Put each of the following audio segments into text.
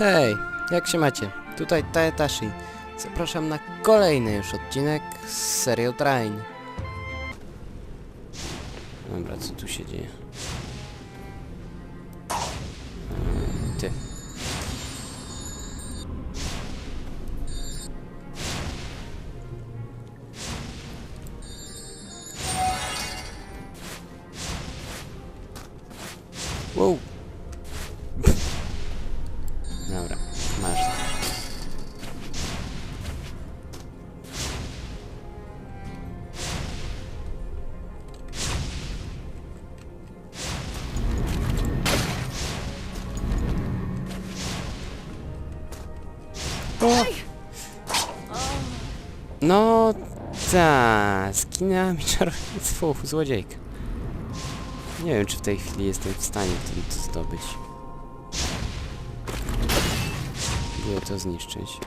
Hej, jak się macie? Tutaj Taetashi. Zapraszam na kolejny już odcinek z serial Train. Dobra, co tu się dzieje? Eee, Ty. Wow. No, ta, skinęła mi czarownictwo, złodziejka. Nie wiem, czy w tej chwili jestem w stanie wtedy to zdobyć. Było to zniszczyć.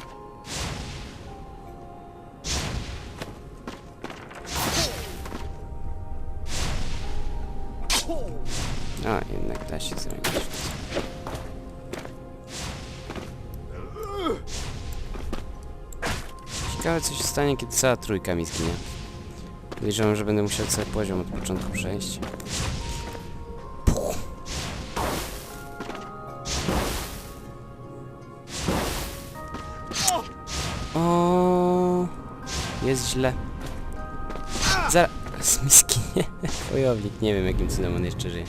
A, jednak da się zrobić. Ciekawe co się stanie, kiedy cała trójka mi zginie. Podejrzewam, że będę musiał cały poziom od początku przejść. O, jest źle. Zaraz mi skinie. Nie wiem jakim cudem on jeszcze żyje.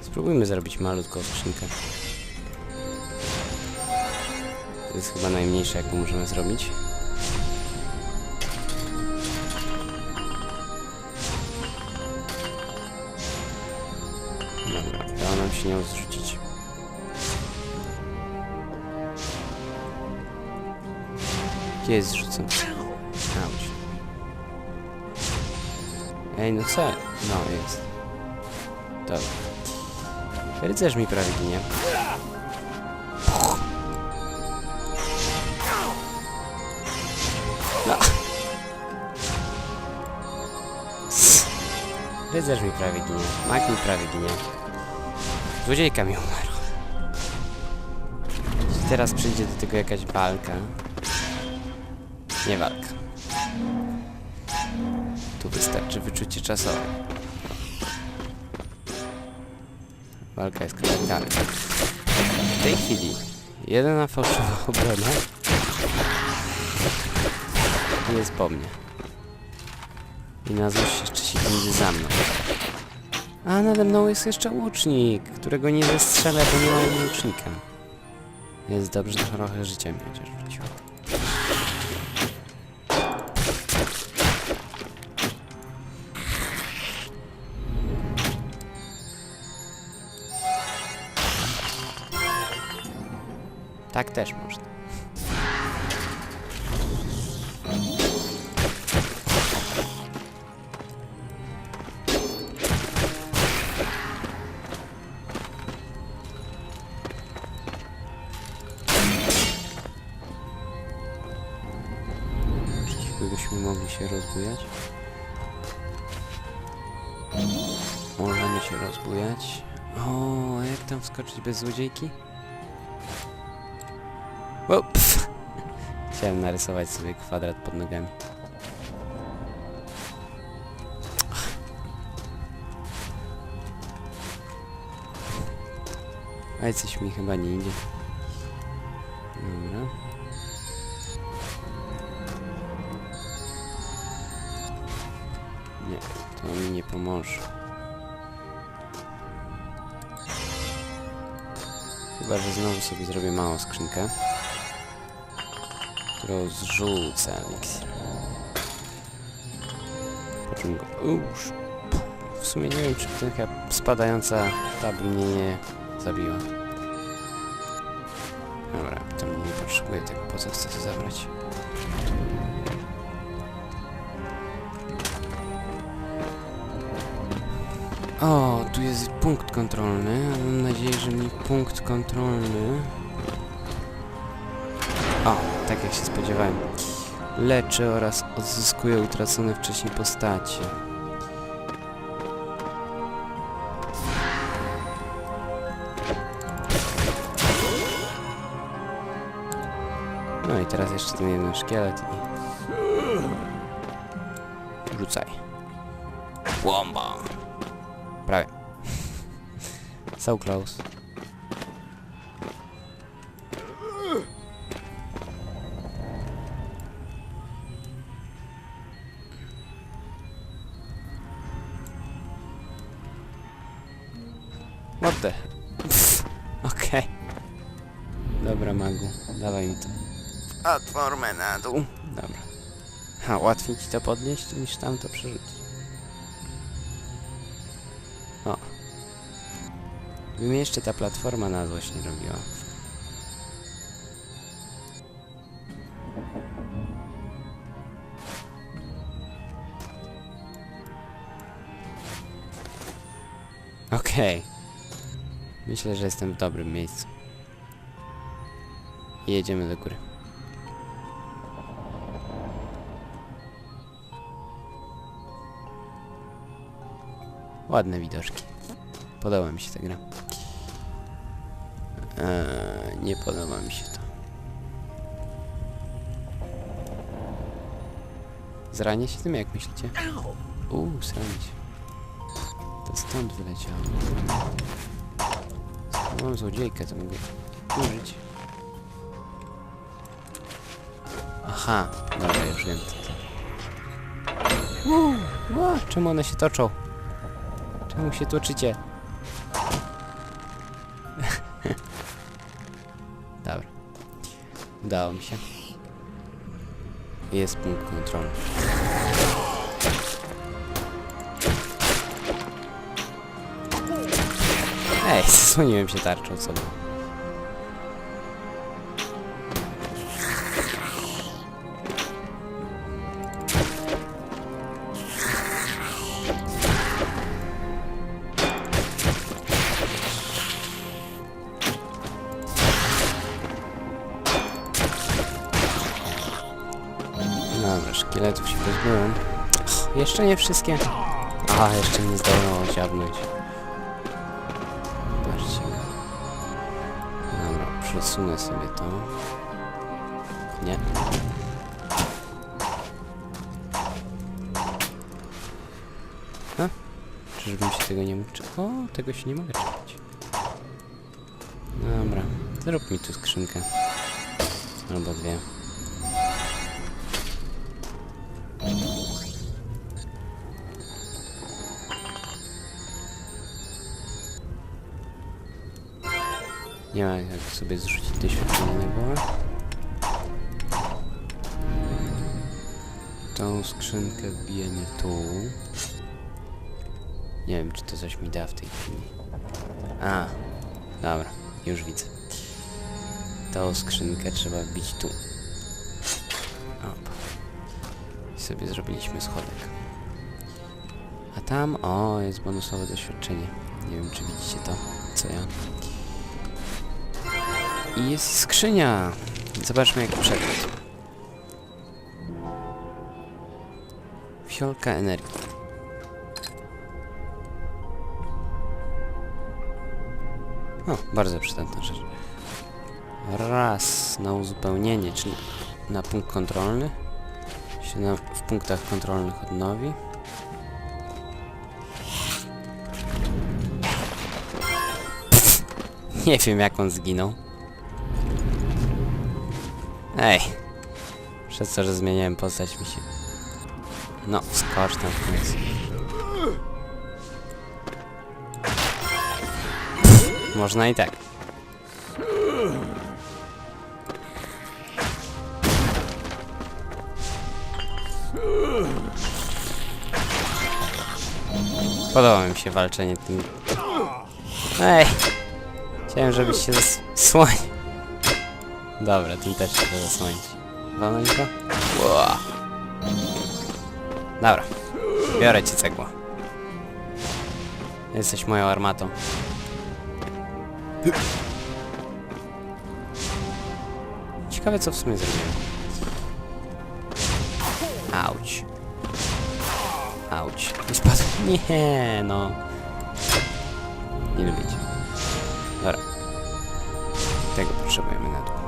Spróbujmy zrobić malutką skrzynkę. To jest chyba najmniejsze jaką możemy zrobić. Się nią zrzucić. Gdzie jest zrzucony? Auć. Ej, no co? No, jest. Dobra. Rycerz mi prawie ginie. No. Rycerz mi prawie ginie. Mak mi prawie ginie. Złodziejka mi umarła. Teraz przyjdzie do tego jakaś walka? Nie walka. Tu wystarczy wyczucie czasowe. Walka jest kalendarna. W tej chwili jedyna fałszywa obrona jest po mnie. I na złość jeszcze się będzie za mną. A nade mną jest jeszcze łucznik, którego nie zestrzelę, bo nie mam łucznika. Jest dobrze, że trochę życia mi chociaż. Tak też można. Czy byśmy mogli się rozbujać? Możemy się rozbujać. O, a jak tam wskoczyć bez złodziejki? Chciałem narysować sobie kwadrat pod nogami. Ale coś mi chyba nie idzie. Dobra. Nie, to mi nie pomoże. Chyba, że znowu sobie zrobię małą skrzynkę którą zrzucę eliksir. Po czym go... Uż. W sumie nie wiem, czy taka spadająca ta by mnie nie zabiła. Dobra, to mnie nie potrzebuję tego, po co chcę to zabrać? O, tu jest punkt kontrolny. Mam nadzieję, że mi punkt kontrolny o, tak jak się spodziewałem. Leczy oraz odzyskuje utracone wcześniej postacie. i teraz jeszcze ten jeden szkielet i... Rzucaj. Łomba. So close. What the? Okej. Dobra, magu. Dawaj mi to. Platformę na dół. Dobra. Ha, łatwiej ci to podnieść niż tam to przerzucić. By mi jeszcze ta platforma na złość nie robiła. Okej. Myślę, że jestem w dobrym miejscu. I jedziemy do góry. Ładne widoczki. Podoba mi się ta gra. Eee, nie podoba mi się to. Zranię się tym, jak myślicie? Uuu, zranię się. To stąd wyleciało. Mam złodziejkę, to mogę użyć. Aha, dobra, już wiem. Uuu, czemu one się toczą? Czemu się toczycie? Udało mi się. Jest punkt kontrolny. Ej, zasłoniłem się tarczą. Dobra, szkieletów się pozbyłem. Jeszcze nie wszystkie. Aha, jeszcze nie zdążyło dziabnąć. Patrzcie. Dobra, przesunę sobie to. Nie. A? Czyżbym się tego nie mógł? O, tego się nie mogę czepić. Dobra, zrób mi tu skrzynkę. Albo dwie. Nie ma jak sobie zrzucić na głowę. Tą skrzynkę wbijemy tu. Nie wiem, czy to coś mi da w tej chwili. A, dobra, już widzę. Tą skrzynkę trzeba wbić tu. Op. I sobie zrobiliśmy schodek. A tam, o, jest bonusowe doświadczenie. Nie wiem, czy widzicie to, co ja. I jest skrzynia. Zobaczmy jaki przedmiot. Fiolka energii. O, bardzo przydatna rzecz. Raz na uzupełnienie, czyli na punkt kontrolny. Się na, w punktach kontrolnych odnowi. Nie wiem jak on zginął. Ej. Przez to, że zmieniałem postać mi się... No, skocz tam w końcu. Można i tak. Podoba mi się walczenie tym... Ej! Chciałem, żebyś się zasłonił. Dobra, tym też się zasłonić. Walnąć go? Dobra. Biorę cię cegła. Jesteś moją armatą. Ciekawe co w sumie zrobiłem. Auć. Auć. Nie spadł. Nie, no. Nie. Dobra. Tego potrzebujemy na dół.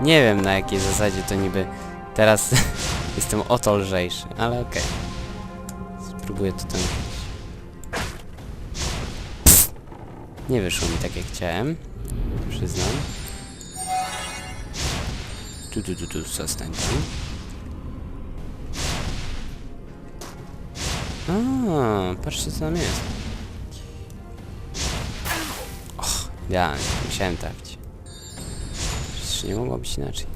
Nie wiem na jakiej zasadzie to niby teraz jestem o to lżejszy, ale okej. Spróbuję to tam. Nie wyszło mi tak jak chciałem. Przyznam. Tu, tu, tu, tu, zostań tu. A, patrzcie co tam jest. Och, ja musiałem trafić. Nie mogło być inaczej.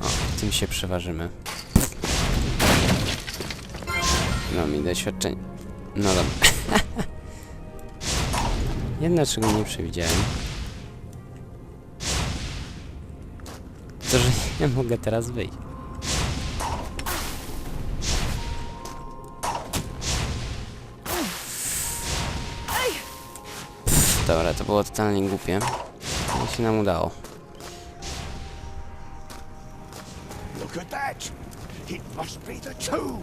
O, tym się przeważymy. No mi doświadczenie. No dobra. Jedno czego nie przewidziałem. To, że nie mogę teraz wyjść. Dobra, to było totalnie głupie. Ale się nam udało. Look at that! It must be the tomb!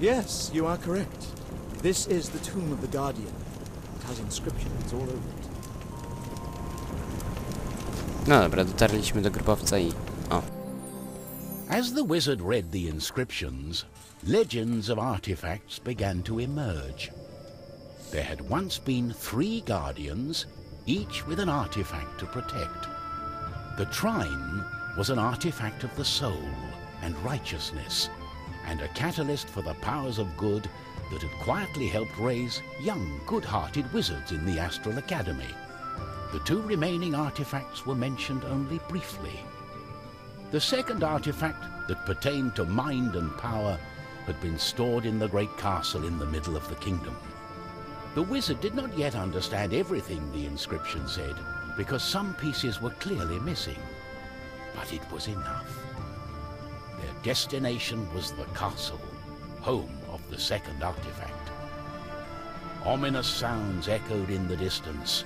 Yes, you are correct. This is the tomb of the Guardian. It has inscriptions all over it. No dobra, dotarliśmy do grobowca i... O, As the wizard read the inscriptions, legends of artifacts began to emerge. There had once been three guardians, each with an artifact to protect. The trine was an artifact of the soul and righteousness, and a catalyst for the powers of good that had quietly helped raise young, good-hearted wizards in the Astral Academy. The two remaining artifacts were mentioned only briefly. The second artifact that pertained to mind and power had been stored in the great castle in the middle of the kingdom. The wizard did not yet understand everything the inscription said, because some pieces were clearly missing. But it was enough. Their destination was the castle, home of the second artifact. Ominous sounds echoed in the distance.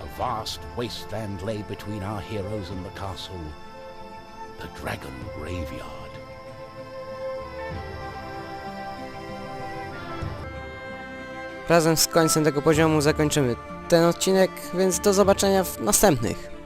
A vast wasteland lay between our heroes and the castle. The Dragon Graveyard. Razem z końcem tego poziomu zakończymy ten odcinek, więc do zobaczenia w następnych.